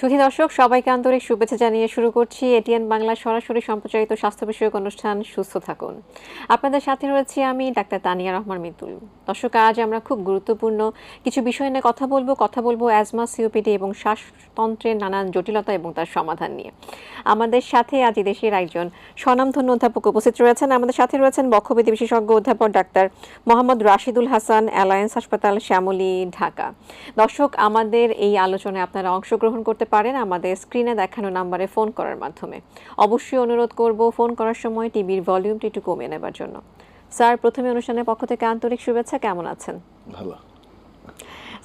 সুধী দর্শক, সবাইকে আন্তরিক শুভেচ্ছা জানিয়ে শুরু করছি এটিএন বাংলা সরাসরি সম্প্রচারিত স্বাস্থ্য বিষয়ক অনুষ্ঠান সুস্থ থাকুন। আপনাদের সাথে রয়েছি আমি ডাক্তার তানিয়া রহমান মিতুল। দর্শক, আজ আমরা খুব গুরুত্বপূর্ণ কিছু বিষয় নিয়ে কথা বলব। কথা বলব অ্যাজমা, সিওপিডি এবং শ্বাসতন্ত্রের নানান জটিলতা এবং তার সমাধান নিয়ে। আমাদের সাথে আজ দেশের একজন স্বনামধন্য অধ্যাপক উপস্থিত রয়েছেন। আমাদের সাথে রয়েছেন বক্ষবিধি বিশেষজ্ঞ অধ্যাপক ডাক্তার মোহাম্মদ রাশিদুল হাসান, অ্যালায়েন্স হাসপাতাল, শ্যামলী, ঢাকা। দর্শক, আমাদের এই আলোচনায় আপনারা অংশগ্রহণ করতে পারেন আমাদের স্ক্রিনে দেখানো নাম্বারে ফোন করার মাধ্যমে। অবশ্যই অনুরোধ করব ফোন করার সময় টিভির ভলিউমটি একটু কমিয়ে নেবার জন্য। স্যার প্রথমে অনুষ্ঠানের পক্ষ থেকে আন্তরিক শুভেচ্ছা। কেমন আছেন? ভালো।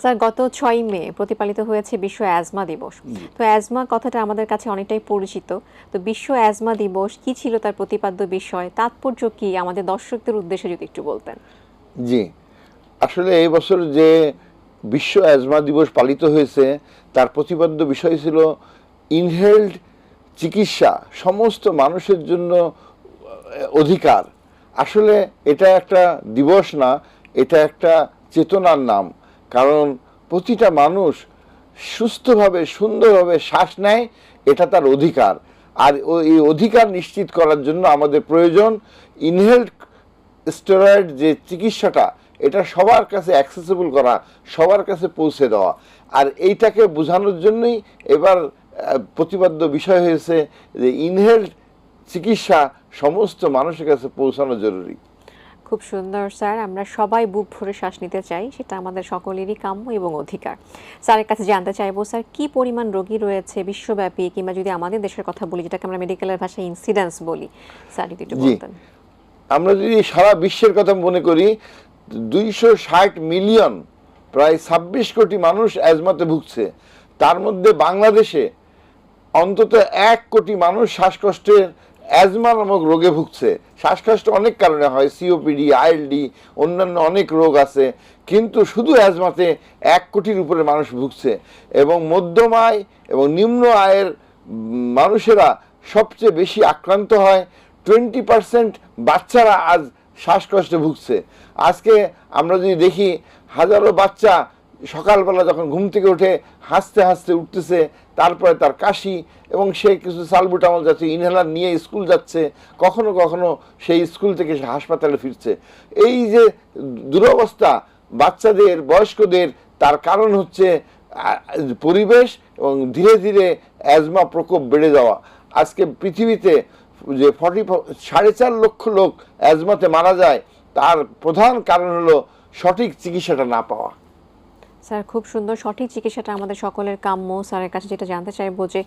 স্যার গত ছয় মে প্রতিপালিত হয়েছে বিশ্ব অ্যাজমা দিবস। তো অ্যাজমা কথাটা আমাদের কাছে অনেকটাই পরিচিত। তো বিশ্ব অ্যাজমা দিবস কি ছিল তার প্রতিপাদ্য বিষয়? তাৎপর্য কি? আমাদের দর্শকদের উদ্দেশ্যে যদি একটু বলতেন। জি। আসলে এই বছর যে বিশ্ব অ্যাজমা দিবস পালিত হয়েছে, তার প্রতিপাদ্য বিষয় ছিল ইনহেলড চিকিৎসা, সমস্ত মানুষের জন্য অধিকার। আসলে এটা একটা দিবস না, এটা একটা চেতনার নাম। কারণ প্রতিটা মানুষ সুস্থভাবে, সুন্দরভাবে শ্বাস নেয়, এটা তার অধিকার। আর এই অধিকার নিশ্চিত করার জন্য আমাদের প্রয়োজন ইনহেলড স্টেরয়েড যে চিকিৎসাটা এটা সবার কাছে অ্যাক্সেসিবল করা সবার কাছে পৌঁছে দেওয়া। আর এইটাকে বোঝানোর জন্যই এবার প্রতিপাদ্য বিষয় হয়েছে যে ইনহেলড চিকিৎসা সমস্ত মানুষের কাছে পৌঁছানো জরুরি। খুব সুন্দর স্যার। আমরা সবাই বুক ভরে শ্বাস নিতে চাই সেটা আমাদের সকলেরই কাম্য এবং অধিকার। স্যারের কাছে জানতে চাইব স্যার কি পরিমাণ রোগী রয়েছে বিশ্বব্যাপী কিংবা যদি আমাদের দেশের কথা বলি যেটাকে আমরা মেডিকেলের ভাষায় ইনসিডেন্স বলি স্যার একটু বলতেন। আমরা যদি সারা বিশ্বের কথা মনে করি দুইশো ষাট মিলিয়ন, প্রায় ছাব্বিশ কোটি মানুষ অ্যাজমাতে ভুগছে। তার মধ্যে বাংলাদেশে অন্তত এক কোটি মানুষ শ্বাসকষ্টের অ্যাজমা নামক রোগে ভুগছে। শ্বাসকষ্ট অনেক কারণে হয় সিওপিডি আইএলডি অন্যান্য অনেক রোগ আছে। কিন্তু শুধু অ্যাজমাতে এক কোটির উপরে মানুষ ভুগছে এবং মধ্যম আয় এবং নিম্ন আয়ের মানুষেরা সবচেয়ে বেশি আক্রান্ত হয়। টোয়েন্টি পার্সেন্ট বাচ্চারা আজ শ্বাসকষ্টে ভুগছে। আজকে আমরা যদি দেখি, হাজারো বাচ্চা সকালবেলা যখন ঘুম থেকে উঠে হাসতে হাসতে উঠতেছে, তারপরে তার কাশি এবং সে কিছু সালবুটামল যাচ্ছে ইনহেলার নিয়ে স্কুল যাচ্ছে, কখনো কখনো সেই স্কুল থেকে সে হাসপাতালে ফিরছে। এই যে দুরবস্থা বাচ্চাদের, বয়স্কদের, তার কারণ হচ্ছে পরিবেশ এবং ধীরে ধীরে অ্যাজমা প্রকোপ বেড়ে যাওয়া। আজকে পৃথিবীতে যে ফর্টি সাড়ে চার লক্ষ লোক অ্যাজমাতে মারা যায় তার প্রধান কারণ হলো সঠিক চিকিৎসাটা না পাওয়া। স্যার খুব সুন্দর সঠিক চিকিৎসাটা আমাদের সকলের কাম্য। স্যারের কাছে যেটা জানতে চাইব যে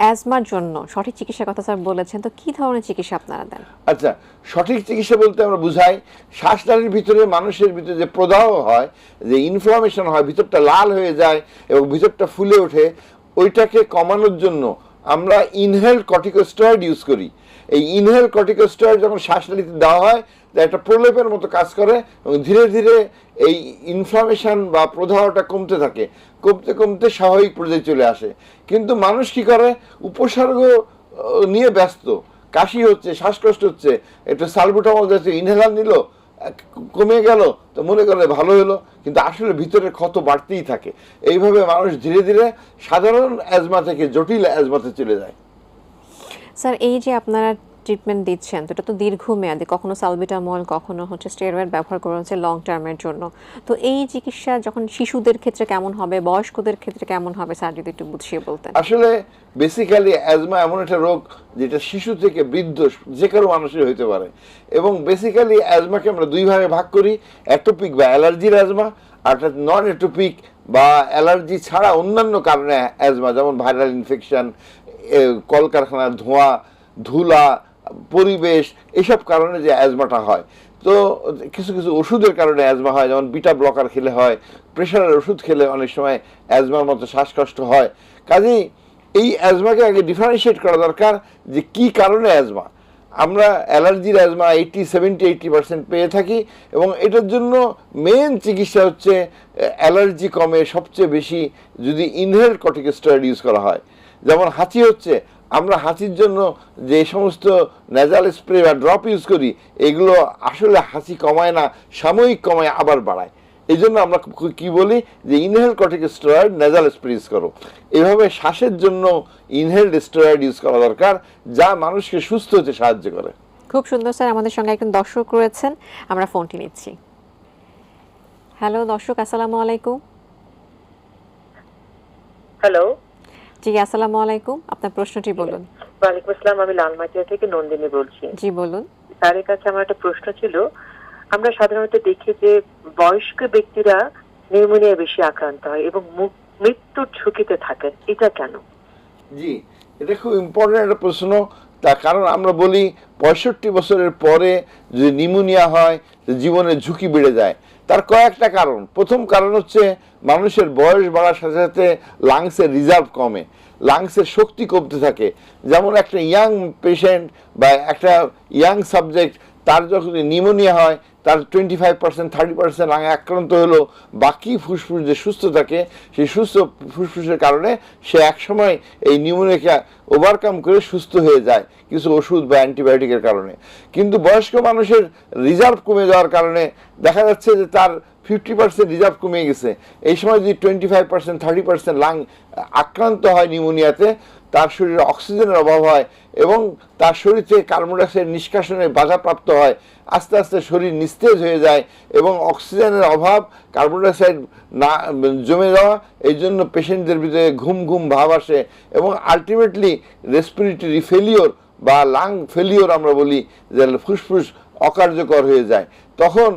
অ্যাজমার জন্য সঠিক চিকিৎসার কথা স্যার বলেছেন তো কি ধরনের চিকিৎসা আপনারা দেন? আচ্ছা সঠিক চিকিৎসা বলতে আমরা বুঝাই শ্বাসনালীর ভিতরে মানুষের ভিতরে যে প্রদাহ হয় যে ইনফ্লামেশন হয় ভিতরটা লাল হয়ে যায় এবং ভিতরটা ফুলে ওঠে ওইটাকে কমানোর জন্য আমরা ইনহেল কর্টিকোস্টেরয়েড ইউজ করি। এই ইনহেল কর্টিকোস্টেরয়েড যখন শ্বাসনালীতে দেওয়া হয় একটা প্রলেপের মতো কাজ করে এবং ধীরে ধীরে এই ইনফ্লামেশন বা প্রদাহটা কমতে থাকে। কমতে কমতে স্বাভাবিক পর্যায়ে চলে আসে। কিন্তু মানুষ কি করে? উপসর্গ নিয়ে ব্যস্ত। কাশি হচ্ছে, শ্বাসকষ্ট হচ্ছে, একটু সালবুটামল যাচ্ছে ইনহেলার নিল কমে গেল, তো মনে করে ভালো হলো। কিন্তু আসলে ভিতরে ক্ষত বাড়তেই থাকে। এইভাবে মানুষ ধীরে ধীরে সাধারণ অ্যাজমা থেকে জটিল অ্যাজমাতে চলে যায়। স্যার, এই যে আপনারা ট্রিটমেন্ট দিচ্ছেন তো এটা তো দীর্ঘমেয়াদী, কখনো সালবিটামল কখনো হচ্ছে স্টেরয়েড ব্যবহার করা হচ্ছে লং টার্মের জন্য। তো এই চিকিৎসা যখন শিশুদের ক্ষেত্রে কেমন হবে, বয়স্কদের ক্ষেত্রে কেমন হবে, স্যার, যদি একটু বুঝিয়ে বলতেন? আসলে বেসিক্যালি অ্যাজমা এমন একটা রোগ যেটা শিশু থেকে বৃদ্ধ, যে কারও মানুষের হইতে পারে। এবং বেসিক্যালি অ্যাজমাকে আমরা দুই ভাগে ভাগ করি অ্যাটোপিক বা অ্যালার্জির অ্যাজমা আর নন অ্যাটোপিক বা অ্যালার্জি ছাড়া অন্যান্য কারণে অ্যাজমা যেমন ভাইরাল ইনফেকশন কলকারখানার ধোঁয়া, ধুলা, পরিবেশ, এসব কারণে যে অ্যাজমাটা হয়। তো কিছু কিছু ওষুধের কারণে অ্যাজমা হয়, যেমন বিটা ব্লকার খেলে হয়, প্রেশারের ওষুধ খেলে অনেক সময় অ্যাজমার মতো শ্বাসকষ্ট হয়। কাজেই এই অ্যাজমাকে আগে ডিফারেন্সিয়েট করা দরকার যে কি কারণে অ্যাজমা। আমরা অ্যালার্জির asthma eighty seventy eighty percent পেয়ে থাকি এবং এটার জন্য মেন চিকিৎসা হচ্ছে, অ্যালার্জি কমে সবচেয়ে বেশি যদি ইনহেল কর্টিকোস্টেরয়েড ইউজ করা হয়। যেমন হাঁচি হচ্ছে আমরা হাঁচির জন্য যে সমস্ত নেজাল স্প্রে বা ড্রপ ইউজ করি এগুলো আসলে হাঁচি কমায় না সাময়িক কমায় আবার বাড়ায়। এই জন্য আমরা কি- বলি? যে inhale corticosteroid nasal spray use করো। এভাবে শ্বাসের জন্য ইনহেলড স্টেরয়েড ইউজ করা দরকার যা মানুষকে সুস্থ হতে সাহায্য করে। খুব সুন্দর স্যার। আমাদের সঙ্গে একজন দর্শক রয়েছেন। আমরা ফোনটি নিচ্ছি। হ্যালো দর্শক আসসালামু আলাইকুম। হ্যালো জি আসসালামু আলাইকুম। আপনার প্রশ্নটি বলুন। ওয়ালাইকুম আসসালাম আমি লালমাটিয়া থেকে নন্দিনী বলছি। জি বলুন। স্যারের কাছে আমার একটা প্রশ্ন ছিল। আমরা সাধারণত দেখি যে বয়স্ক ব্যক্তিরা নিউমোনিয়া বেশি আক্রান্ত হয় এবং মৃত্যুর ঝুঁকিতে থাকেন। এটা কেন? জি এটা খুব ইম্পর্টেন্ট একটা প্রশ্ন। তার কারণ আমরা বলি পঁয়ষট্টি বছরের পরে যদি নিউমোনিয়া হয় জীবনের ঝুঁকি বেড়ে যায়। তার কয়েকটা কারণ। প্রথম কারণ হচ্ছে মানুষের বয়স বাড়ার সাথে সাথে লাংসের রিজার্ভ কমে। লাংসের শক্তি কমতে থাকে। যেমন একটা ইয়াং পেশেন্ট বা একটা ইয়াং সাবজেক্ট তার যখন নিউমোনিয়া হয়, তার twenty five percent thirty percent লাঙে আক্রান্ত হলো, বাকি ফুসফুস যে সুস্থ থাকে সেই সুস্থ ফুসফুসের কারণে সে একসময় এই নিউমোনিয়াকে ওভারকাম করে সুস্থ হয়ে যায়, কিছু ওষুধ বা অ্যান্টিবায়োটিকের কারণে। কিন্তু বয়স্ক মানুষের রিজার্ভ কমে যাওয়ার কারণে দেখা যাচ্ছে যে তার ফিফটি পার্সেন্ট রিজার্ভ কমে গেছে। এই সময় যদি twenty five percent thirty percent lung আক্রান্ত হয় নিউমোনিয়াতে তার শরীরে অক্সিজেনের অভাব হয় এবং তার শরীর থেকে কার্বন ডাইঅক্সাইড নিষ্কাশনে বাধাপ্রাপ্ত হয়। আস্তে আস্তে শরীর নিস্তেজ হয়ে যায় এবং অক্সিজেনের অভাব কার্বন ডাইঅক্সাইড না, জমে যাওয়া, এই জন্য পেশেন্টদের ভিতরে ঘুম ঘুম ভাব আসে এবং আলটিমেটলি রেসপিরেটরি ফেলিওর বা লাং ফেলিওর আমরা বলি, যে ফুসফুস অকার্যকর হয়ে যায়। তখন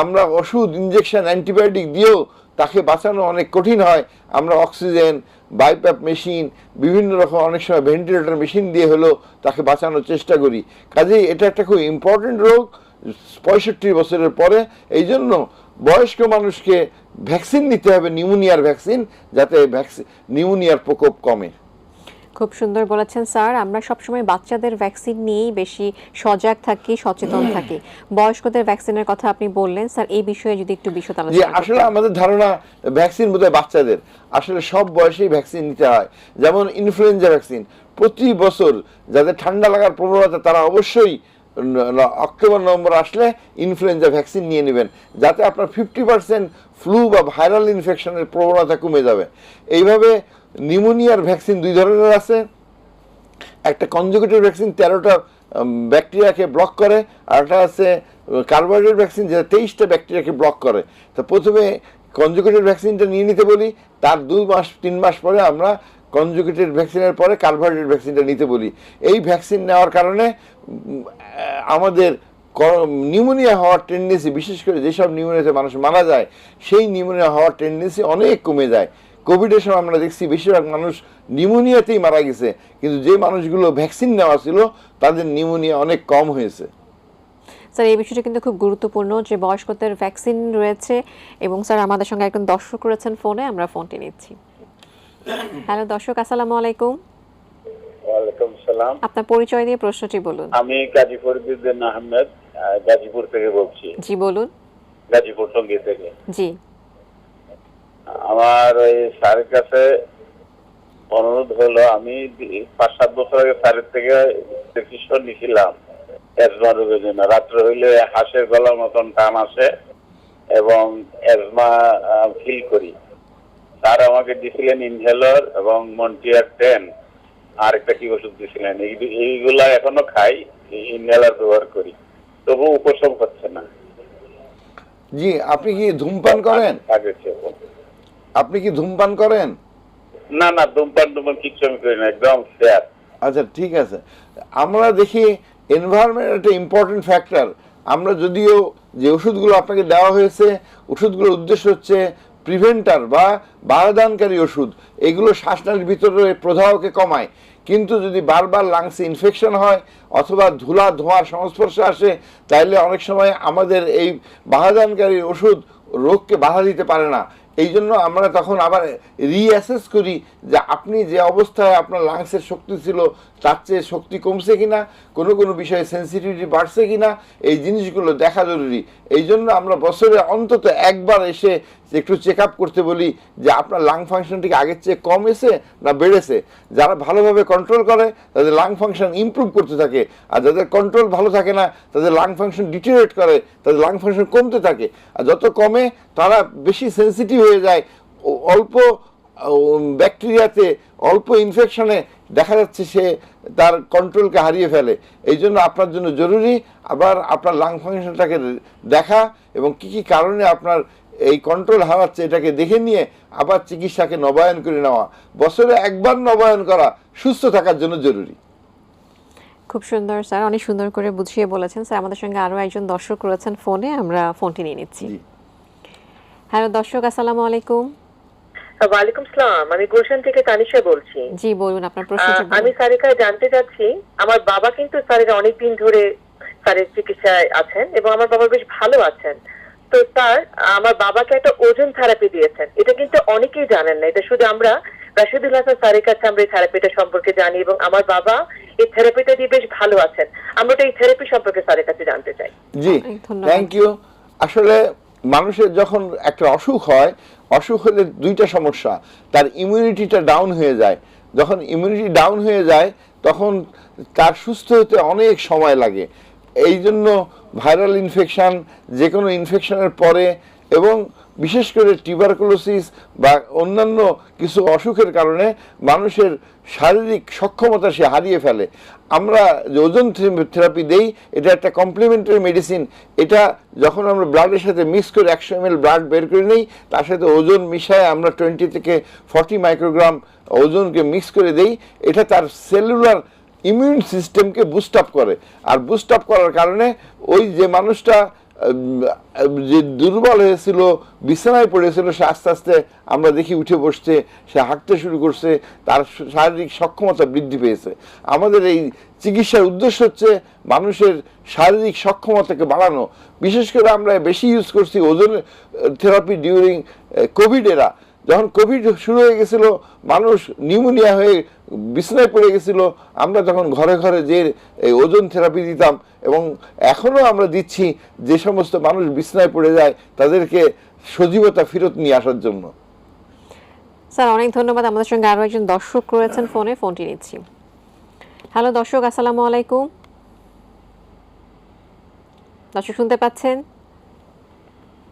আমরা ওষুধ ইঞ্জেকশন অ্যান্টিবায়োটিক দিয়েও তাকে বাঁচানো অনেক কঠিন হয়। আমরা অক্সিজেন বাইপ্যাপ মেশিন বিভিন্ন রকম অনেক সময় ভেন্টিলেটর মেশিন দিয়ে হলো তাকে বাঁচানোর চেষ্টা করি। কাজেই এটা একটা খুব ইম্পর্টেন্ট রোগ, পঁয়ষট্টি বছরের পরে। এই জন্য বয়স্ক মানুষকে ভ্যাকসিন নিতে হবে নিউমোনিয়ার ভ্যাকসিন যাতে ভ্যাকসিন নিউমোনিয়ার প্রকোপ কমে। খুব সুন্দর বলেছেন স্যার। আমরা সবসময় বাচ্চাদের ভ্যাকসিন নিয়েই বেশি সজাগ থাকি সচেতন থাকি। বয়স্কদের ভ্যাকসিনের কথা আপনি বললেন স্যার এই বিষয়ে যদি একটু বিশদ আলোচনা আসলে আমাদের ধারণা ভ্যাকসিন বোধহয় বাচ্চাদের। আসলে সব বয়সেই ভ্যাকসিন নিতে হয়। যেমন ইনফ্লুয়েঞ্জা ভ্যাকসিন প্রতি বছর যাদের ঠান্ডা লাগার প্রবণতা তারা অবশ্যই অক্টোবর নভেম্বর আসলে ইনফ্লুয়েঞ্জা ভ্যাকসিন নিয়ে নেবেন। যাতে আপনার ফিফটি পার্সেন্ট ফ্লু বা ভাইরাল ইনফেকশনের প্রবণতা কমে যাবে। এইভাবে নিউমোনিয়ার ভ্যাকসিন দুই ধরনের আছে। একটা কনজুগেটিভ ভ্যাকসিন তেরোটা ব্যাকটেরিয়াকে ব্লক করে, আর একটা আছে কার্বোহাইড্রেট ভ্যাকসিন যেটা তেইশটা ব্যাকটেরিয়াকে ব্লক করে। তো প্রথমে কনজুগেটিভ ভ্যাকসিনটা নিয়ে নিতে বলি, তার দুই মাস, তিন মাস পরে আমরা কনজুগেটেড ভ্যাকসিনের পরে কার্বোহাইড্রেট ভ্যাকসিনটা নিতে বলি। এই ভ্যাকসিন নেওয়ার কারণে আমাদের নিউমোনিয়া হওয়ার টেন্ডেন্সি বিশেষ করে যেসব নিউমোনিয়াতে মানুষ মারা যায়, সেই নিউমোনিয়া হওয়ার টেন্ডেন্সি অনেক কমে যায়। কোভিডের সময় আমরা দেখছি বেশিরভাগ মানুষ নিউমোনিয়াতেই মারা গেছে। কিন্তু যে মানুষগুলো ভ্যাকসিন নেওয়া ছিল তাদের নিউমোনিয়া অনেক কম হয়েছে। স্যার এই বিষয়টা কিন্তু খুব গুরুত্বপূর্ণ যে বয়স্কদের ভ্যাকসিন রয়েছে এবং স্যার আমাদের সঙ্গে একজন দর্শক রয়েছেন ফোনে আমরা ফোনটি নিচ্ছি। হ্যালো দর্শক আসসালামু আলাইকুম। ওয়ালাইকুম সালাম। আপনার পরিচয় দিয়ে প্রশ্নটি বলুন। আমি গাজীপুর বিদ্দিন আহমেদ গাজীপুর থেকে বলছি। জি বলুন। গাজীপুর টঙ্গী থেকে। জি। আমার ওই স্যারের কাছে অনুরোধ হলো আমি পাঁচ সাত বছর আগে স্যারের থেকে প্রেসক্রিপশন নিয়েছিলাম অ্যাজমা রোগের জন্য। রাত্রে হইলে হাঁসের গলার মতন টান আসে এবং অ্যাজমা ফিল করি। স্যার আমাকে দিছিলেন ইনহেলার এবং মন্টিয়ার টেন আর একটা কি ওষুধ দিছিলেন? এইগুলা এখনও খাই ইনহেলার ব্যবহার করি। তবু উপশম হচ্ছে না। জি আপনি কি ধূমপান করেন? চেয়ে আপনি কি ধূমপান করেন? না না ধূমপান টুম্পান কিচ্ছু আমি করি না একদম ফেয়ার আচ্ছা ঠিক আছে। আমরা দেখি এনভায়রনমেন্ট একটা ইম্পর্টেন্ট ফ্যাক্টর আমরা যদিও যে ওষুধগুলো আপনাকে দেওয়া হয়েছে ওষুধগুলোর উদ্দেশ্য হচ্ছে প্রিভেন্টার বা বাধাদানকারী ওষুধ। এগুলো শ্বাসনালীর ভিতরে প্রদাহকে কমায়। কিন্তু যদি বারবার লাংসে ইনফেকশন হয় অথবা ধুলা ধোঁয়ার সংস্পর্শে আসে তাহলে অনেক সময় আমাদের এই বাধাদানকারী ওষুধ রোগকে বাধা দিতে পারে না। এই জন্য আমরা তখন আবার রিঅ্যাসেস করি যে আপনি যে অবস্থায় আপনার লাংসের শক্তি ছিল তার চেয়ে শক্তি কমছে কিনা, কোনো কোনো বিষয়ে সেন্সিটিভিটি বাড়ছে কিনা, এই জিনিসগুলো দেখা জরুরি। এই জন্য আমরা বছরে অন্তত একবার এসে একটু চেক আপ করতে বলি যে আপনার লাং ফাংশনটি কি আগের চেয়ে কমেছে না বেড়েছে। যারা ভালোভাবে কন্ট্রোল করে, তাদের লাং ফাংশন ইমপ্রুভ করতে থাকে। আর যাদের কন্ট্রোল ভালো থাকে না, তাদের লাং ফাংশন ডিটেরিয়েট করে, তাদের লাং ফাংশন কমতে থাকে। আর যত কমে, তারা বেশি সেন্সিটিভ হয়ে যায়। অল্প ব্যাকটেরিয়াতে অল্প ইনফেকশনে দেখা যাচ্ছে সে তার কন্ট্রোলকে হারিয়ে ফেলে। এই জন্য আপনার জন্য জরুরি আবার আপনার লাং ফাংশনটাকে দেখা এবং কি কি কারণে আপনার এই কন্ট্রোল হারাচ্ছে এটাকে দেখে নিয়ে আবার চিকিৎসাকে নবায়ন করে নেওয়া। বছরে একবার নবায়ন করা সুস্থ থাকার জন্য জরুরি। খুব সুন্দর স্যার। অনেক সুন্দর করে বুঝিয়ে বলেছেন। স্যার আমাদের সঙ্গে আরও একজন দর্শক রয়েছেন ফোনে। আমরা ফোনটি নিয়ে নিচ্ছি। হ্যালো দর্শক আসসালামু আলাইকুম। ওয়ালাইকুম সালাম। আমি গুলশান থেকে তানিশা বলছি। জি বলুন আপনার প্রশ্ন আমি স্যারের কাছে জানতে চাচ্ছি আমার বাবা কিন্তু স্যারের অনেকদিন ধরে স্যারের চিকিৎসায় আছেন এবং আমার বাবা বেশ ভালো আছেন। তো স্যার আমার বাবাকে একটা ওজন থেরাপি দিয়েছেন। এটা কিন্তু অনেকেই জানেন না। এটা শুধু আমরা রাশিদুল হাসান স্যারের কাছে আমরা এই থেরাপিটা সম্পর্কে জানি এবং আমার বাবা এই থেরাপিটা দিয়ে বেশ ভালো আছেন। আমরা তো এই থেরাপি সম্পর্কে স্যারের কাছে জানতে চাই। জি থ্যাংক ইউ আসলে মানুষের যখন একটা অসুখ হয়, অসুখ হলে দুইটা সমস্যা। তার ইমিউনিটিটা ডাউন হয়ে যায়। যখন ইমিউনিটি ডাউন হয়ে যায়, তখন তার সুস্থ হতে অনেক সময় লাগে। এই জন্য ভাইরাল ইনফেকশান যে কোনো ইনফেকশনের পরে এবং বিশেষ করে টিউবারকুলোসিস বা অন্যান্য কিছু অসুখের কারণে মানুষের শারীরিক সক্ষমতা সে হারিয়ে ফেলে। আমরা যে ওজন থেরাপি দেই, এটা একটা কমপ্লিমেন্টারি মেডিসিন এটা যখন আমরা ব্লাডের সাথে মিক্স করে একশো এম ব্লাড বের করে নিই, তার সাথে ওজন মিশায় আমরা টোয়েন্টি থেকে ফর্টি মাইক্রোগ্রাম ওজনকে মিক্স করে দেই। এটা তার সেলুলার ইমিউন সিস্টেমকে বুস্ট আপ করে। আর বুস্ট আপ করার কারণে ওই যে মানুষটা যে দুর্বল হয়েছিল, বিছানায় পড়েছিল, সে আস্তে আস্তে আমরা দেখি উঠে বসছে, সে হাঁটতে শুরু করছে, তার শারীরিক সক্ষমতা বৃদ্ধি পেয়েছে। আমাদের এই চিকিৎসার উদ্দেশ্য হচ্ছে মানুষের শারীরিক সক্ষমতাকে বাড়ানো। বিশেষ করে আমরা বেশি ইউজ করছি ওজন থেরাপি ডিউরিং কোভিড এরা যখন কোভিড শুরু হয়ে গেছিল মানুষ নিউমোনিয়া হয়ে বিছনায় পড়ে গেছিল আমরা তখন ঘরে ঘরে যে এই ওজন থেরাপি দিতাম এবং এখনও আমরা দিচ্ছি যে সমস্ত মানুষ বিছনায় পড়ে যায় তাদেরকে সজীবতা ফেরত নিয়ে আসার জন্য। স্যার অনেক ধন্যবাদ। আমাদের সঙ্গে আরও একজন দর্শক রয়েছেন ফোনে ফোনটি নিচ্ছি। হ্যালো দর্শক আসসালামু আলাইকুম। দর্শক শুনতে পাচ্ছেন?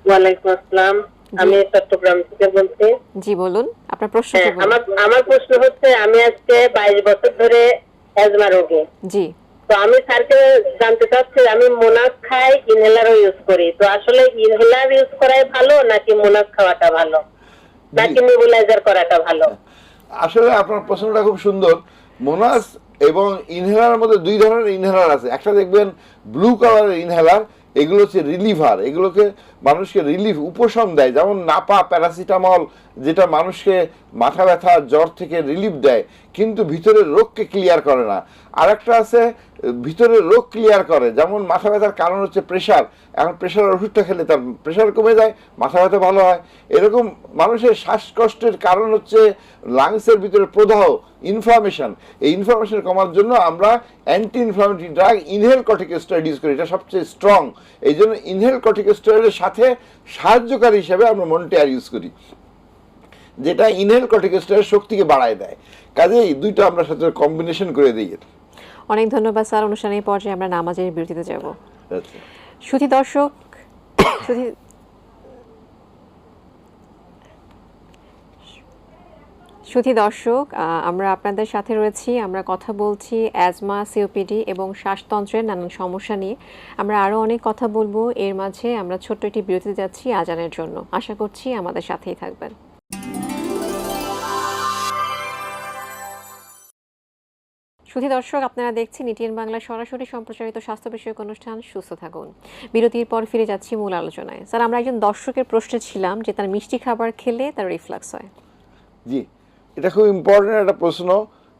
ওয়ালাইকুম আসসালাম। আমি চট্টগ্রাম থেকে বলছি। জি বলুন। আপনার প্রশ্ন হ্যাঁ, কি আমার আমার প্রশ্ন হচ্ছে আমি আজকে বাইশ বছর ধরে অ্যাজমা রোগী। জি। তো আমি স্যারকে জানতে চাচ্ছি আমি মোনাক খাই ইনহেলারও ইউজ করি। তো আসলে ইনহেলার ইউজ করাই ভালো নাকি মোনাক খাওয়াটা ভালো? নাকি নেবুলাইজার করাটা ভালো? আসলে আপনার প্রশ্নটা খুব সুন্দর। মোনাস এবং ইনহেলার মধ্যে দুই ধরনের ইনহেলার আছে। একটা দেখবেন ব্লু কালারের ইনহেলার এগুলো হচ্ছে রিলিভার এগুলোকে মানুষকে রিলিফ উপশম দেয়। যেমন নাপা, প্যারাসিটামল, যেটা মানুষকে মাথা ব্যথা, জ্বর থেকে রিলিফ দেয়। কিন্তু ভিতরের রোগকে ক্লিয়ার করে না। আর একটা আছে, ভিতরের রোগ ক্লিয়ার করে। যেমন মাথা ব্যথার কারণ হচ্ছে প্রেশার এখন প্রেশার ওষুধটা খেলে তার প্রেশার কমে যায়, মাথা ব্যথা ভালো হয়। এরকম মানুষের শ্বাসকষ্টের কারণ হচ্ছে লাংসের ভিতরে প্রদাহ ইনফ্লামেশন এই ইনফ্লামেশন কমার জন্য আমরা anti inflammatory drug inhale corticosteroid use করি। এটা সবচেয়ে স্ট্রং এই জন্য ইনহেল কর্টিকোস্টেরয়েডের সাথে সাহায্যকারী হিসেবে আমরা মন্টেয়ার ইউজ করি। যেটা ইনহেল কর্টিকোস্টেরয়েড শক্তিকে বাড়ায় দেয়। কাজেই দুইটা আমরা সাথে কম্বিনেশন করে দিই অনেক ধন্যবাদ স্যার অনুষ্ঠানের পর্যায়ে আমরা নামাজের বিরতিতে যাব। সুধী দর্শক সুধী সুধী দর্শক আমরা আপনাদের সাথে রয়েছি আমরা কথা বলছি অ্যাজমা সিওপিডি এবং শ্বাসতন্ত্রের নানান সমস্যা নিয়ে। আমরা আরও অনেক কথা বলব এর মাঝে আমরা ছোট্ট একটি বিরতিতে যাচ্ছি আজানের জন্য। আশা করছি আমাদের সাথেই থাকবেন। সুধী দর্শক, আপনারা দেখছেন ইটিএন বাংলা সরাসরি সম্প্রচারিত স্বাস্থ্য বিষয়ক অনুষ্ঠান। সুস্থ থাকুন। বিরতির পর ফিরে যাচ্ছি মূল আলোচনায়। স্যার, আমরা একজন দর্শকের প্রশ্নে ছিলাম যে তার মিষ্টি খাবার খেলে তার রিফ্লাক্স হয়। জি, এটা খুব ইম্পর্টেন্ট একটা প্রশ্ন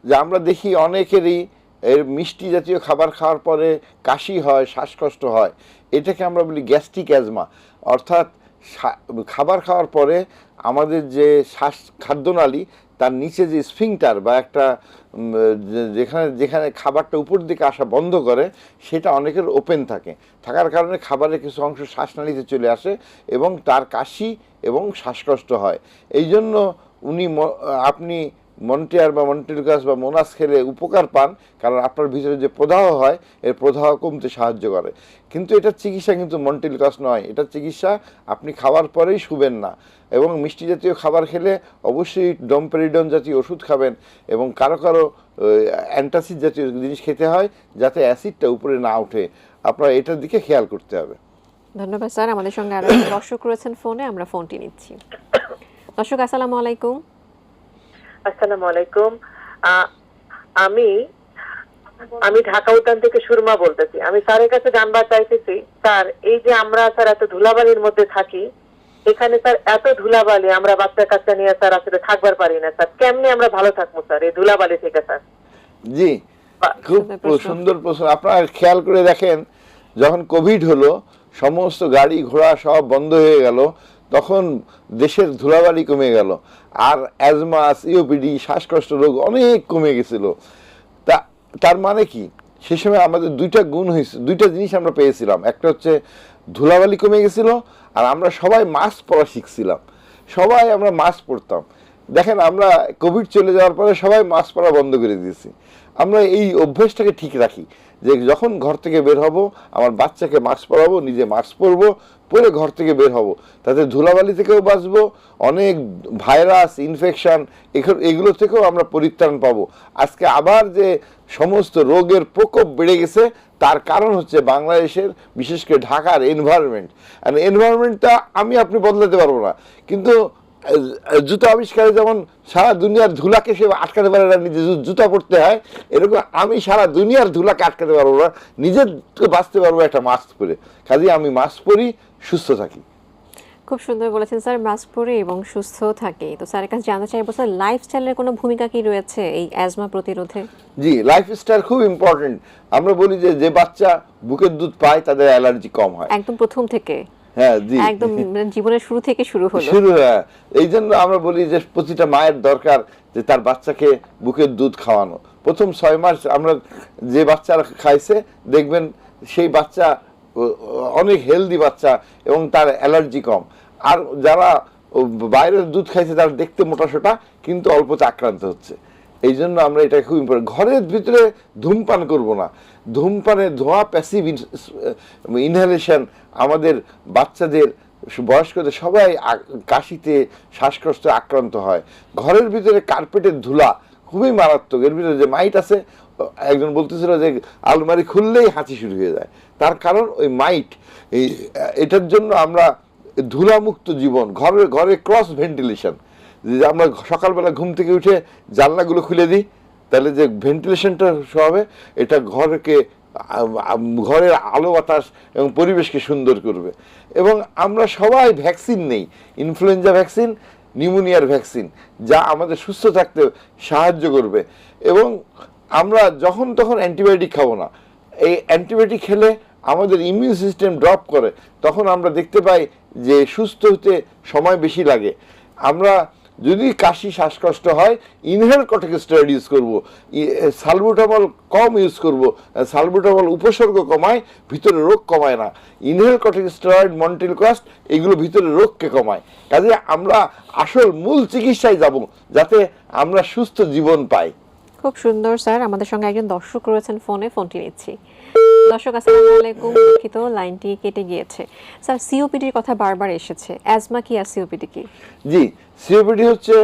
যে আমরা দেখি অনেকেরই এর মিষ্টি জাতীয় খাবার খাওয়ার পরে কাশি হয়, শ্বাসকষ্ট হয়। এটাকে আমরা বলি গ্যাস্ট্রিক অ্যাজমা। অর্থাৎ খাবার খাওয়ার পরে আমাদের যে শ্বাস, খাদ্যনালী তার নিচে যে স্ফিংটার বা একটা যেখানে যেখানে খাবারটা উপর দিকে আসা বন্ধ করে, সেটা অনেকের ওপেন থাকে। থাকার কারণে খাবারের কিছু অংশ শ্বাসনালীতে চলে আসে এবং তার কাশি এবং শ্বাসকষ্ট হয়। এই জন্য উনি আপনি মন্টিয়ার বা মন্টিলকাস বা মোনাস খেলে উপকার পান, কারণ আপনার ভিতরে যে প্রদাহ হয়, এর প্রদাহ কমতে সাহায্য করে। কিন্তু এটার চিকিৎসা কিন্তু মন্টিলকাস নয়। এটার চিকিৎসা আপনি খাওয়ার পরেই শুবেন না। এবং মিষ্টি জাতীয় খাবার খেলে অবশ্যই ডমপেরিডন জাতীয় ওষুধ খাবেন এবং কারও কারও অ্যান্টাসিড জাতীয় জিনিস খেতে হয়, যাতে অ্যাসিডটা উপরে না ওঠে। আপনার এটার দিকে খেয়াল করতে হবে। ধন্যবাদ, স্যার। আমাদের সঙ্গে আরও দর্শক রয়েছেন ফোনে, আমরা ফোনটি নিচ্ছি। দর্শক, আসসালামু আলাইকুম। আসসালামু আলাইকুম। আমি আমি ঢাকা উদ্যান থেকে সুরমা বলতেছি। আমি স্যারের কাছে জানবার চাইতেছি স্যার এই যে আমরা স্যার এত ধুলাবালির মধ্যে থাকি এখানে স্যার এত ধুলাবালি আমরা বাচ্চা কাচ্চা নিয়ে স্যার আসলে থাকবার পারি না। স্যার কেমনে আমরা ভালো থাকব স্যার এই ধুলাবালি থেকে স্যার? জি খুব সুন্দর প্রশ্ন। সুন্দর প্রশ্ন। আপনারা খেয়াল করে দেখেন যখন কোভিড হলো সমস্ত গাড়ি ঘোড়া সব বন্ধ হয়ে গেল। তখন দেশের ধুলাবালি কমে গেল। আর অ্যাজমা সিওপিডি শ্বাসকষ্ট রোগ অনেক কমে গেছিল। তা, তার মানে কি? সে সময় আমাদের দুইটা গুণ হয়েছে দুইটা জিনিস আমরা পেয়েছিলাম। একটা হচ্ছে ধুলাবালি কমে গেছিল, আর আমরা সবাই মাস্ক পরা শিখছিলাম। সবাই আমরা মাস্ক পরতাম। দেখেন, আমরা কোভিড চলে যাওয়ার পরে সবাই মাস্ক পরা বন্ধ করে দিয়েছি। আমরা এই অভ্যেসটাকে ঠিক রাখি। যে যখন ঘর থেকে বের হব, আমার বাচ্চাকে মাস্ক পরাবো নিজে মাস্ক পরবো পরে ঘর থেকে বের হব। তাতে ধুলাবালি থেকেও বাঁচবো, অনেক ভাইরাস ইনফেকশন এগুলো থেকেও আমরা পরিত্রাণ পাবো। আজকে আবার যে সমস্ত রোগের প্রকোপ বেড়ে গেছে, তার কারণ হচ্ছে বাংলাদেশের, বিশেষ করে ঢাকার এনভায়রনমেন্ট আর এনভায়রনমেন্টটা আমি আপনি বদলাতে পারব না। কিন্তু জুতো আবিষ্কারে যেমন সারা দুনিয়ার ধুলাকে সে আটকাতে পারে না নিজে জুতা পরতে হয় এরকম আমি সারা দুনিয়ার ধুলাকে আটকাতে পারব না নিজের বাঁচতে পারব একটা মাস্ক পরে। কাজে আমি মাস্ক পরি সুস্থ থাকি। খুব সুন্দর বলেছেন স্যার মাস্ক পরে এবং সুস্থ থাকে। তো স্যারের কাছে জানতে চাইব স্যার লাইফস্টাইলের কোনো ভূমিকা কি রয়েছে এই অ্যাজমা প্রতিরোধে? জি লাইফস্টাইল খুব ইম্পর্টেন্ট আমরা বলি যে যে বাচ্চা বুকের দুধ পায় তাদের অ্যালার্জি কম হয়। একদম প্রথম থেকে। হ্যাঁ জি। একদম মানে জীবনের শুরু থেকে শুরু হলো। শুরু হয়। এই জন্য আমরা বলি যে প্রতিটা মায়ের দরকার যে তার বাচ্চাকে বুকের দুধ খাওয়ানো। প্রথম ছয় মাস আমরা যে বাচ্চারা খাইছে দেখবেন সেই বাচ্চা অনেক হেলদি বাচ্চা এবং তার অ্যালার্জি কম। আর যারা বাইরের দুধ খাইছে তারা দেখতে মোটাসোটা কিন্তু অল্পতে আক্রান্ত হচ্ছে। এই জন্য আমরা এটা খুব ইম্পর্টেন্ট ঘরের ভিতরে ধূমপান করব না। ধূমপানের ধোঁয়া প্যাসিভ ইনহেলেশন আমাদের বাচ্চাদের, বয়স্কদের সবাই কাশিতে শ্বাসকষ্টে আক্রান্ত হয়। ঘরের ভিতরে কার্পেটের ধুলা খুবই মারাত্মক। এর ভিতরে যে মাইট আছে, একজন বলতেছিল যে আলমারি খুললেই হাঁচি শুরু হয়ে যায়। তার কারণ ওই মাইট, এই, এটার জন্য আমরা ধুলামুক্ত জীবন, ঘরে ঘরে ক্রস ভেন্টিলেশন। যে আমরা সকালবেলা ঘুম থেকে উঠে জানলাগুলো খুলে দিই, তাহলে যে ভেন্টিলেশনটা হবে, এটা ঘরকে ঘরের আলো বাতাস এবং পরিবেশকে সুন্দর করবে। এবং আমরা সবাই ভ্যাকসিন নেই। ইনফ্লুয়েঞ্জা ভ্যাকসিন, নিউমোনিয়ার ভ্যাকসিন, যা আমাদের সুস্থ থাকতে সাহায্য করবে। এবং আমরা যখন তখন অ্যান্টিবায়োটিক খাব না। এই অ্যান্টিবায়োটিক খেলে আমাদের ইমিউন সিস্টেম ড্রপ করে। তখন আমরা দেখতে পাই যে সুস্থ হতে সময় বেশি লাগে। আমরা যদি কাশি, শ্বাসকষ্ট হয় ইনহেল কর্টিকোস্টেরয়েড ইউজ করব। সালবুটামল কম ইউজ করব। সালবুটামল উপসর্গ কমায়, ভিতরে রোগ কমায় না। ইনহেল কর্টিকোস্টেরয়েড মন্টিল কস্ট এগুলো ভিতরে রোগকে কমায়। কাজে আমরা আসল মূল চিকিৎসায় যাব, যাতে আমরা সুস্থ জীবন পাই। খুব সুন্দর, স্যার। আমাদের সঙ্গে একজন দর্শক রয়েছেন ফোনে, ফোনটি নিচ্ছি। দর্শক, আসসালামু আলাইকুম। দুঃখিত, লাইনটি কেটে গিয়েছে। স্যার সিওপিডির কথা বারবার এসেছে। অ্যাজমা কি আর সিওপিডি কি? জি সিওপিডি হচ্ছে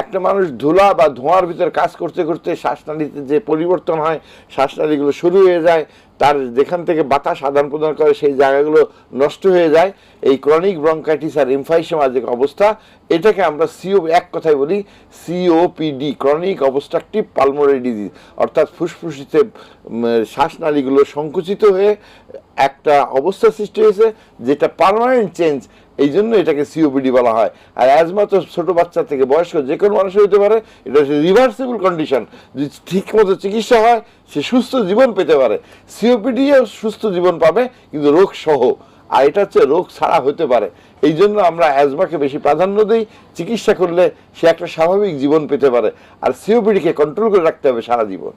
একটা মানুষ ধুলা বা ধোঁয়ার ভিতরে কাজ করতে করতে শ্বাসনালীতে যে পরিবর্তন হয়, শ্বাসনালীগুলো শুরু হয়ে যায় তার যেখান থেকে বাতাস আদান প্রদান করে, সেই জায়গাগুলো নষ্ট হয়ে যায়। এই ক্রনিক ব্রঙ্কাইটিস আর এমফাইসেমা যে অবস্থা, এটাকে আমরা সিও এক কথায় বলি COPD chronic obstructive pulmonary disease অর্থাৎ ফুসফুসিতে শ্বাসনালীগুলো সংকুচিত হয়ে একটা অবস্থা সৃষ্টি হয়েছে, যেটা পারমানেন্ট চেঞ্জ এই জন্য এটাকে সিওপিডি বলা হয়। আর অ্যাজমা তো ছোট বাচ্চা থেকে বয়স্ক, যে কোনো মানুষের হতে পারে, এটা হচ্ছে রিভার্সিবল কন্ডিশন যদি ঠিক মতো চিকিৎসা হয়, সে সুস্থ জীবন পেতে পারে। সিওপিডিও সুস্থ জীবন পাবে, কিন্তু রোগ সহ। আর এটা হচ্ছে রোগ ছাড়া হতে পারে। এই জন্য আমরা অ্যাজমাকে বেশি প্রাধান্য দিই। চিকিৎসা করলে সে একটা স্বাভাবিক জীবন পেতে পারে। আর সিওপিডিকে কন্ট্রোল করে রাখতে হবে সারা জীবন।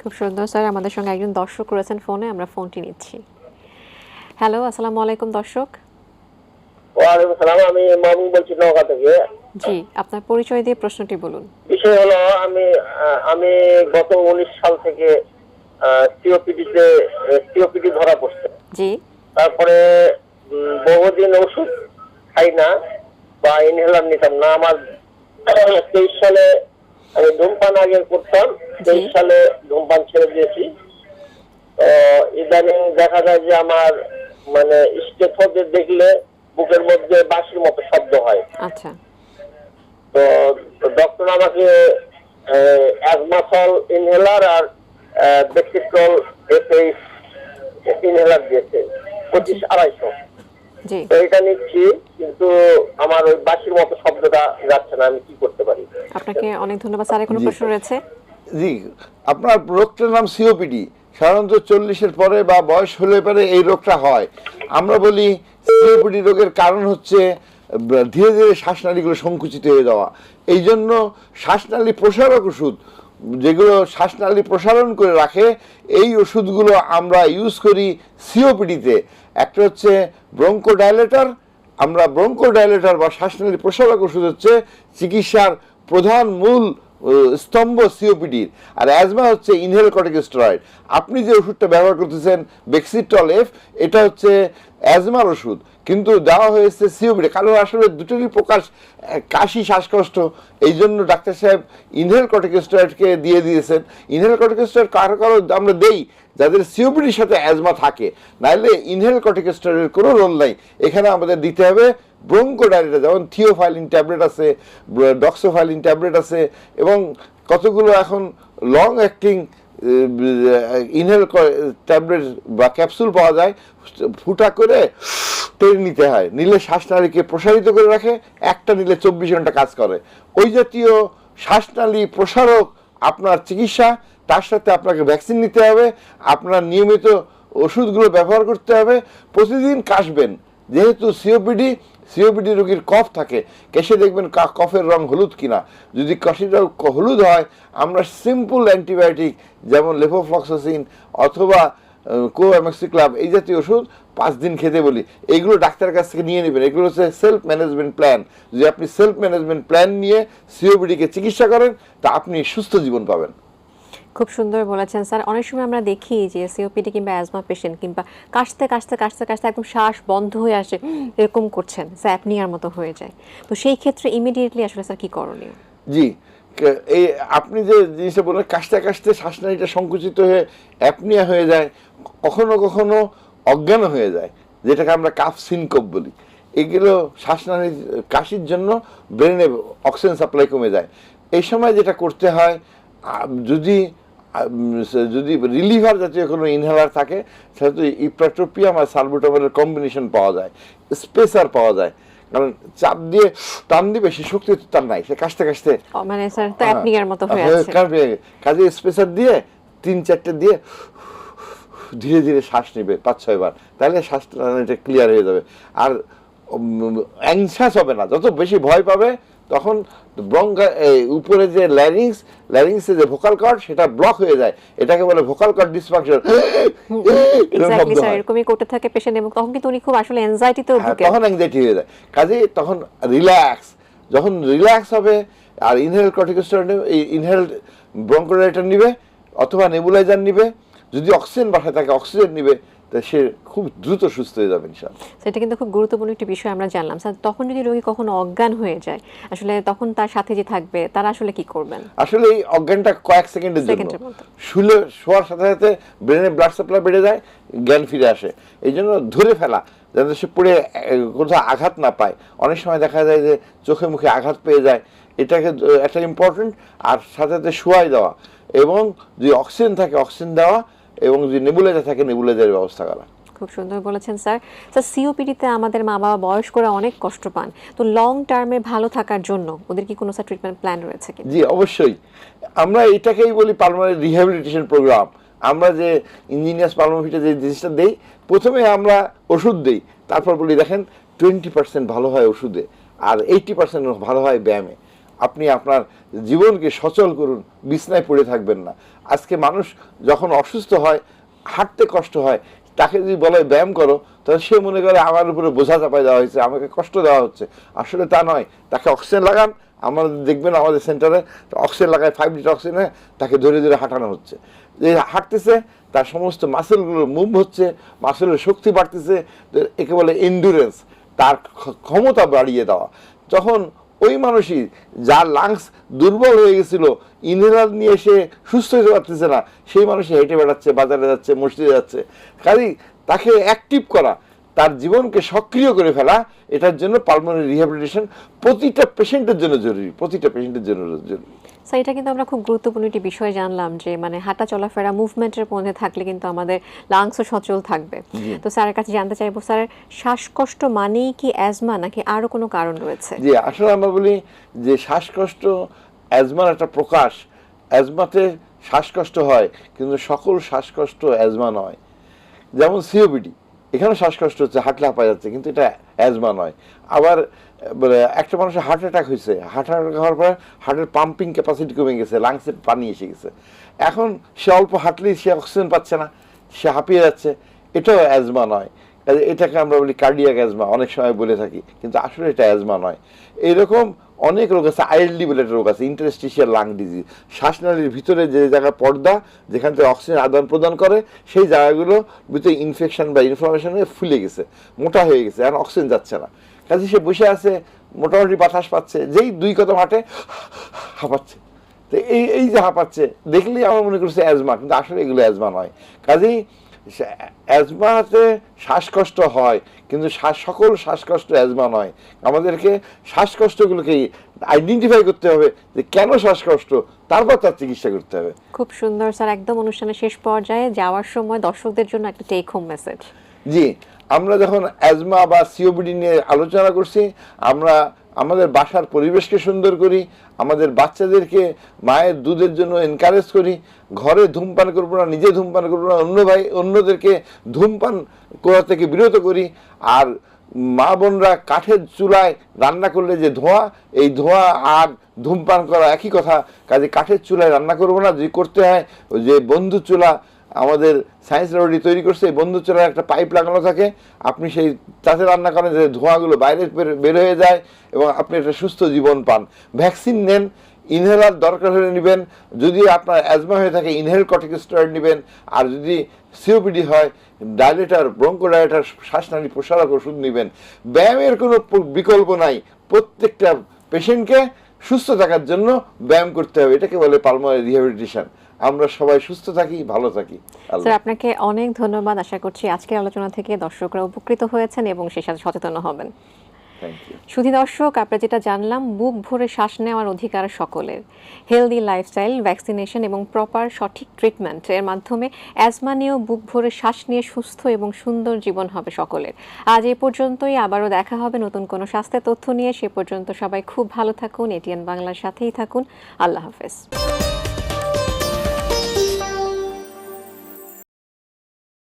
খুব সুন্দর, স্যার। আমাদের সঙ্গে একজন দর্শক রয়েছেন ফোনে, আমরা ফোনটি নিচ্ছি। হ্যালো আসসালামু আলাইকুম দর্শক। ওয়ালাইকুম সালাম আমি মামুন বলছি নওগাঁ থেকে। জি আপনার পরিচয় দিয়ে প্রশ্নটি বলুন। বিষয় হলো আমি আমি গত উনিশ সাল থেকে সিওপিডিতে সিওপিডি ধরা পড়ছে। জি। তারপরে বহুদিন ওষুধ খাই না বা ইনহেলার নিতাম না। আমার তেইশ সালে আমি ধূমপান আগে করতাম তেইশ সালে ধূমপান ছেড়ে দিয়েছি। তো ইদানিং দেখা যায় যে আমার মানে স্টেথোদের দেখলে বুকের মধ্যে বাঁশির মতো শব্দ হয়। আচ্ছা। তো ডক্টর আমাকে অ্যাজমাসল ইনহেলার আর ইনহেলার দিয়েছে পঁচিশ আড়াইশো। তো এটা নিচ্ছি কিন্তু আমার ওই বাঁশির মতো শব্দটা যাচ্ছে না আমি কি করতে পারি? আপনাকে অনেক ধন্যবাদ। স্যারের কোনো। প্রশ্ন রয়েছে? জি। আপনার রোগটার নাম সিওপিডি সাধারণত চল্লিশের পরে বা বয়স হলে পরে এই রোগটা হয়। আমরা বলি সিওপিডি রোগের কারণ হচ্ছে ধীরে ধীরে শ্বাসনালীগুলো সংকুচিত হয়ে যাওয়া। এই জন্য শ্বাসনালী প্রসারক ওষুধ, যেগুলো শ্বাসনালী প্রসারণ করে রাখে, এই ওষুধগুলো আমরা ইউজ করি সিওপিডিতে। একটা হচ্ছে ব্রঙ্কোডাইলেটর, আমরা ব্রঙ্কোডাইলেটর বা শ্বাসনালী প্রসারক ওষুধ হচ্ছে চিকিৎসার প্রধান মূল স্তম্ভ সিওপিডির আর অ্যাজমা হচ্ছে ইনহেল কর্টিকোস্টেরয়েড আপনি যে ওষুধটা ব্যবহার করতেছেন বেক্সিটল এফ এটা হচ্ছে অ্যাজমার ওষুধ। কিন্তু দেওয়া হয়েছে সিওপিডি কারণ আসলে দুটোরই প্রকাশ কাশি, শ্বাসকষ্ট, এই জন্য ডাক্তার সাহেব ইনহেল কর্টিকোস্টেরয়েডকে দিয়ে দিয়েছেন। ইনহেল কর্টিকোস্টেরয়েড কারও কারও আমরা দেই, যাদের সিওপিডির সাথে অ্যাজমা থাকে। নাহলে ইনহেল কর্টিকোস্টেরয়েডের কোনো রোল নাই। এখানে আমাদের দিতে হবে ব্রঙ্কোডাইলেটা যেমন থিওফাইলিন ট্যাবলেট আছে, ডক্সোফাইলিন ট্যাবলেট আছে, এবং কতগুলো এখন লং অ্যাক্টিং ইনহেল ট্যাবলেট বা ক্যাপসুল পাওয়া যায়, ফুটা করে টেনে নিতে হয়। নিলে শ্বাসনালীকে প্রসারিত করে রাখে, একটা নিলে চব্বিশ ঘণ্টা কাজ করে। ওই জাতীয় শ্বাসনালী প্রসারক আপনার চিকিৎসা, তার সাথে আপনাকে ভ্যাকসিন নিতে হবে, আপনার নিয়মিত ওষুধগুলো ব্যবহার করতে হবে, প্রতিদিন কাশবেন। যেহেতু সিওপিডি সিওপিডি রোগীর কফ থাকে, কেসে দেখবেন কফের রং হলুদ কিনা। যদি কাশিটা ক- হলুদ হয়, আমরা সিম্পল অ্যান্টিবায়োটিক যেমন লেফোফ্লক্সাসিন অথবা কোঅ্যামেক্সিক্লাব এই জাতীয় ওষুধ পাঁচ দিন খেতে বলি। এইগুলো ডাক্তারের কাছ থেকে নিয়ে নেবেন। এগুলো হচ্ছে সেলফ ম্যানেজমেন্ট প্ল্যান যদি আপনি সেলফ ম্যানেজমেন্ট প্ল্যান নিয়ে সিওপিডিকে চিকিৎসা করেন, তা আপনি সুস্থ জীবন পাবেন। খুব সুন্দর বলেছেন স্যার। অনেক সময় আমরা দেখি যে সিওপিডি কিংবা অ্যাজমা পেশেন্ট কিংবা কাশতে কাশতে কাশতে কাশতে একদম শ্বাস বন্ধ হয়ে আসে, এরকম করছেন, স্যার স্যাপনিয়ার মতো হয়ে যায়। তো সেই ক্ষেত্রে ইমিডিয়েটলি আসলে স্যার কি করণীয়? জি এই আপনি যে জিনিসটা বললেন, কাশতে কাশতে শ্বাসনালীটা সংকুচিত হয়ে অ্যাপনিয়া হয়ে যায়, কখনো কখনো অজ্ঞান হয়ে যায়, যেটাকে আমরা কাফ সিনকপ বলি। এগুলো শ্বাসনালী, কাশির জন্য ব্রেনে অক্সিজেন সাপ্লাই কমে যায়। এই সময় যেটা করতে হয় যদি যদি রিলিভার জাতীয় কোনো ইনহেলার থাকে সেটা তো ইপ্রাট্রোপিয়াম আর সালবুটামলের কম্বিনেশন পাওয়া যায় স্পেসার পাওয়া যায়। কারণ চাপ দিয়ে টান দিবে সে শক্তি তো তার নাই সে কাশতে কাশতে মানে স্যার তো অ্যাপনিয়ার মতো হয়ে আছে কাজে স্পেসার দিয়ে তিন চারটে দিয়ে ধীরে ধীরে শ্বাস নেবে পাঁচ ছয় বার। তাহলে শ্বাসটা ক্লিয়ার হয়ে যাবে। আর অ্যাংশাস হবে না। যত বেশি ভয় পাবে তখন ব্রঙ্কা উপরে যে ল্যারিংস ল্যারিংসে যে ভোকাল কর্ড সেটা ব্লক হয়ে যায়। এটাকে বলে vocal cord dysfunction exactly sir এরকমই করতে থাকে পেশেন্ট এবং তখন কিন্তু উনি খুব আসলে হ্যাঁ, ঢুকে তখন অ্যাংজাইটি হয়ে যায়। কাজে তখন রিল্যাক্স যখন রিল্যাক্স হবে আর ইনহেল কর্টিকোস্টেরয়েড এই ইনহেল ব্রঙ্কোডাইলেটর নিবে অথবা নেবুলাইজার নিবে যদি অক্সিজেন বাসায় থাকে অক্সিজেন নিবে সে খুব দ্রুত সুস্থ হয়ে যাবে ইনশাআল্লাহ। সেটা কিন্তু খুব গুরুত্বপূর্ণ একটি বিষয় আমরা জানলাম। স্যার তখন যদি রোগী কখনো অজ্ঞান হয়ে যায় আসলে তখন তার সাথে যে থাকবে তারা আসলে কি করবেন? আসলে এই অজ্ঞানটা কয়েক সেকেন্ডের জন্য। শুলে শোয়ার সাথে সাথে ব্রেনে ব্লাড সাপ্লাই বেড়ে যায় জ্ঞান ফিরে আসে। এই জন্য ধরে ফেলা যাতে সে পড়ে কোথাও আঘাত না পায়। অনেক সময় দেখা যায় যে চোখে মুখে আঘাত পেয়ে যায়। এটাকে একটা ইম্পর্টেন্ট আর সাথে সাথে শোয়াই দেওয়া। এবং যদি অক্সিজেন থাকে অক্সিজেন দেওয়া এবং যদি নেবুলাইজার থাকে নেবুলাইজারের ব্যবস্থা করা। খুব সুন্দর বলেছেন স্যার। স্যার সিওপিডিতে আমাদের মা বাবা বয়স্করা অনেক কষ্ট পান। তো লং টার্মে ভালো থাকার জন্য ওদের কি কোনো স্যার ট্রিটমেন্ট প্ল্যান রয়েছে কি? জি অবশ্যই। আমরা এটাকেই বলি পালমারি রিহ্যাবিলিটেশন প্রোগ্রাম আমরা যে ইঞ্জিনিয়ার্স পালমোফিটে যে জিনিসটা দেই প্রথমে আমরা ওষুধ দেই। তারপর বলি দেখেন টোয়েন্টি পার্সেন্ট ভালো হয় ওষুধে আর এইটি পার্সেন্ট ভালো হয় ব্যায়ামে। আপনি আপনার জীবনকে সচল করুন, বিছনায় পড়ে থাকবেন না। আজকে মানুষ যখন অসুস্থ হয়, হাঁটতে কষ্ট হয়, তাকে যদি বলে ব্যায়াম করো, তাহলে সে মনে করে আমার উপরে বোঝা চাপায় দেওয়া হয়েছে, আমাকে কষ্ট দেওয়া হচ্ছে। আসলে তা নয়, তাকে অক্সিজেন লাগান। আমাদের দেখবেন আমাদের সেন্টারে অক্সিজেন লাগায় ফাইভ লিটার অক্সিজেনে তাকে ধরে ধরে হাঁটানো হচ্ছে। যে হাঁটতেছে, তার সমস্ত মাসেলগুলো মুভ হচ্ছে মাসেলের শক্তি বাড়তেছে, একে বলে এন্ডুরেন্স তার ক্ষমতা বাড়িয়ে দেওয়া। তখন ওই মানুষই যার লাংস দুর্বল হয়ে গেছিল ইনহেলার নিয়ে সে সুস্থ হতে পারতেছে না, সেই মানুষই হেঁটে বেড়াচ্ছে, বাজারে যাচ্ছে, মসজিদে যাচ্ছে। কাজেই তাকে অ্যাক্টিভ করা, তার জীবনকে সক্রিয় করে ফেলা, এটার জন্য পালমোনারি রিহ্যাবিলিটেশন প্রতিটা পেশেন্টের জন্য জরুরি, প্রতিটা পেশেন্টের জন্য জরুরি। স্যার এটা কিন্তু আমরা খুব গুরুত্বপূর্ণ একটি বিষয় জানলাম যে মানে হাঁটা চলাফেরা মুভমেন্টের মধ্যে থাকলে কিন্তু আমাদের লাংসও সচল থাকবে। তো স্যারের কাছে জানতে চাইব স্যার শ্বাসকষ্ট মানেই কি অ্যাজমা নাকি আরও কোনো কারণ রয়েছে? যে আসলে আমরা বলি যে শ্বাসকষ্ট অ্যাজমার একটা প্রকাশ। অ্যাজমাতে শ্বাসকষ্ট হয় কিন্তু সকল শ্বাসকষ্ট অ্যাজমা নয়। যেমন সিওপিডি এখানে শ্বাসকষ্ট হচ্ছে, হাঁটলে হাঁপা যাচ্ছে, কিন্তু এটা অ্যাজমা নয়। আবার একটা মানুষের হার্ট অ্যাটাক হয়েছে হার্ট অ্যাটাক হওয়ার পরে হার্টের পাম্পিং ক্যাপাসিটি কমে গেছে লাংসে পানি এসে গেছে। এখন সে অল্প হাঁটলেই সে অক্সিজেন পাচ্ছে না, সে হাঁপিয়ে যাচ্ছে, এটাও অ্যাজমা নয়। এটাকে আমরা বলি কার্ডিয়াক অ্যাজমা অনেক সময় বলে থাকি, কিন্তু আসলে এটা অ্যাজমা নয়। এরকম অনেক রোগ আছে আইএলডি বলে একটা রোগ আছে ইন্টারস্টিশিয়াল লাং ডিজিজ শ্বাসনালীর ভিতরে যে জায়গা পর্দা, যেখান থেকে অক্সিজেন আদান প্রদান করে, সেই জায়গাগুলো ভিতরে ইনফেকশন বা ইনফ্লামেশন হয়ে ফুলে গেছে, মোটা হয়ে গেছে এখন অক্সিজেন যাচ্ছে না। কাজে সে বসে আছে, মোটামুটি বাতাস পাচ্ছে, যেই দুই কদম হাঁটে, হাঁপাচ্ছে। তো এই এই যে হাঁপাচ্ছে, দেখলেই আমার মনে করছে অ্যাজমা কিন্তু আসলে এগুলো অ্যাজমা নয়। কাজেই অ্যাজমাতে শ্বাসকষ্ট হয় কিন্তু শ্বাস সকল শ্বাসকষ্ট অ্যাজমা নয়। আমাদেরকে শ্বাসকষ্টগুলোকে আইডেন্টিফাই করতে হবে যে কেন শ্বাসকষ্ট তারপর তার চিকিৎসা করতে হবে। খুব সুন্দর স্যার একদম অনুষ্ঠানের শেষ পর্যায়ে যাওয়ার সময় দর্শকদের জন্য একটা টেক হোম মেসেজ জি আমরা যখন অ্যাজমা বা সিওপিডি নিয়ে আলোচনা করছি আমরা আমাদের বাসার পরিবেশকে সুন্দর করি, আমাদের বাচ্চাদেরকে মায়ের দুধের জন্য এনকারেজ করি, ঘরে ধূমপান করব না, নিজে ধূমপান করব না, অন্য ভাই, অন্যদেরকে ধূমপান করা থেকে বিরত করি। আর মা বোনরা কাঠের চুলায় রান্না করলে যে ধোঁয়া, এই ধোঁয়া আর ধূমপান করা একই কথা। কাজে কাঠের চুলায় রান্না করব না, যদি করতে হয় যে বন্ধু চুলা আমাদের সায়েন্স ল্যাবরেটরি তৈরি করছে, এই বন্ধু চুলার একটা পাইপ লাগানো থাকে। আপনি সেই তাতে রান্না করেন, যে ধোঁয়াগুলো বাইরে বের- হয়ে যায় এবং আপনি একটা সুস্থ জীবন পান। ভ্যাকসিন নেন ইনহেলার দরকার হলে নেবেন, যদি আপনার অ্যাজমা হয়ে থাকে ইনহেল কর্টিকোস্টেরয়েড নেবেন, আর যদি সিওপিডি হয় ডায়লেটার ব্রঙ্কোডায়লেটার শ্বাসনালী প্রসারক ওষুধ নেবেন। ব্যায়ামের কোনো বিকল্প নাই। প্রত্যেকটা পেশেন্টকে সুস্থ থাকার জন্য ব্যায়াম করতে হবে। এটাকে বলে পালমারি রিহ্যাবিলিটেশন আমরা সবাই সুস্থ থাকি ভালো থাকি। স্যার আপনাকে অনেক ধন্যবাদ। আশা করছি আজকের আলোচনা থেকে দর্শকরা উপকৃত হয়েছেন এবং সে সাথে সচেতন হবেন। সুধী দর্শক আমরা যেটা জানলাম বুক ভরে শ্বাস নেওয়ার অধিকার সকলের। হেলদি লাইফস্টাইল ভ্যাকসিনেশন এবং প্রপার সঠিক ট্রিটমেন্ট এর মাধ্যমে অ্যাজমা নিয়েও বুক ভরে শ্বাস নিয়ে সুস্থ এবং সুন্দর জীবন হবে সকলের। আজ এই পর্যন্তই আবারও দেখা হবে নতুন কোনো স্বাস্থ্যের তথ্য নিয়ে। সে পর্যন্ত সবাই খুব ভালো থাকুন এটিএন বাংলার সাথেই থাকুন। আল্লাহ হাফেজ।